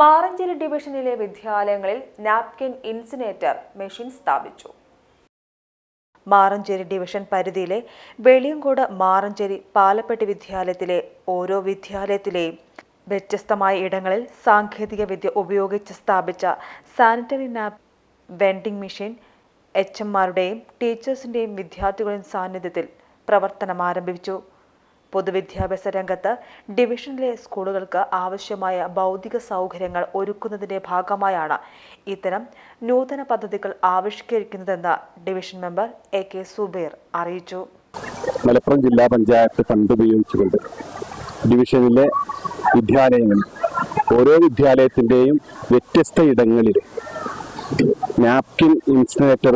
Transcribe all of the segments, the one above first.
മാറഞ്ചേരി ഡിവിഷനിലെ വിദ്യാലയങ്ങളിൽ napkin incinerator machine സ്ഥാപിച്ചു. മാറഞ്ചേരി ഡിവിഷൻ പരിധിയിലെ വെളിയങ്കോട് മാറഞ്ചേരി പാലപ്പെട്ടി വിദ്യാലയത്തിലെ ഓരോ വിദ്യാലയത്തിലെയും വ്യത്യസ്തമായ ഇടങ്ങളിൽ സാങ്കേതിക വിദ്യ ഉപയോഗിച്ച് സ്ഥാപിച്ച sanitary nap vending machine H എംമാരുടെയും ടീച്ചേഴ്സിന്റെയും വിദ്യാർത്ഥികളുടെയും സാന്നിധ്യത്തിൽ പ്രവർത്തനം ആരംഭിച്ചു. പൊതുവിദ്യാഭ്യാസ രംഗത്ത് ഡിവിഷനിലെ സ്കൂളുകൾക്ക് ആവശ്യമായ ഭൗതിക സൗകര്യങ്ങൾ ഒരുക്കുന്നതിന്റെ ഭാഗമായാണ് ഇത്തരം നൂതന പദ്ധതികൾ ആവിഷ്കരിക്കുന്നതെന്ന് division member A K Subair അറിയിച്ചു. മലപ്പുറം ജില്ലാ പഞ്ചായത്ത് ഫണ്ട് ഉപയോഗിച്ചുകൊണ്ട് ഡിവിഷനിലെ വിദ്യാലയങ്ങളിൽ ഓരോ വിദ്യാലയത്തിന്റെയും വ്യത്യസ്ത ഇടങ്ങളിൽ നാപ്കിൻ ഇൻസിനേറ്റർ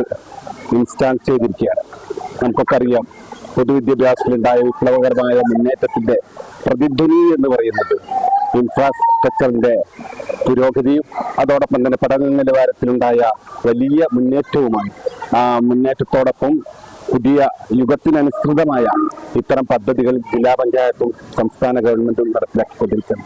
ഇൻസ്റ്റാൾ ചെയ്തിരിക്കുകയാണ്. നമുക്കൊക്കെ അറിയാം പൊതുവിദ്യാഭ്യാസത്തിലുണ്ടായ വിപ്ലവകരമായ മുന്നേറ്റത്തിന്റെ പ്രതിധ്വനി എന്ന് പറയുന്നത് ഇൻഫ്രാസ്ട്രക്ചറിന്റെ പുരോഗതിയും അതോടൊപ്പം തന്നെ പഠന നിലവാരത്തിലുണ്ടായ വലിയ മുന്നേറ്റവുമാണ്. ആ മുന്നേറ്റത്തോടൊപ്പം പുതിയ യുഗത്തിനനുസൃതമായ ഇത്തരം പദ്ധതികൾ ജില്ലാ പഞ്ചായത്തും സംസ്ഥാന ഗവൺമെന്റും നടപ്പിലാക്കിക്കൊണ്ടിരിക്കുന്നു.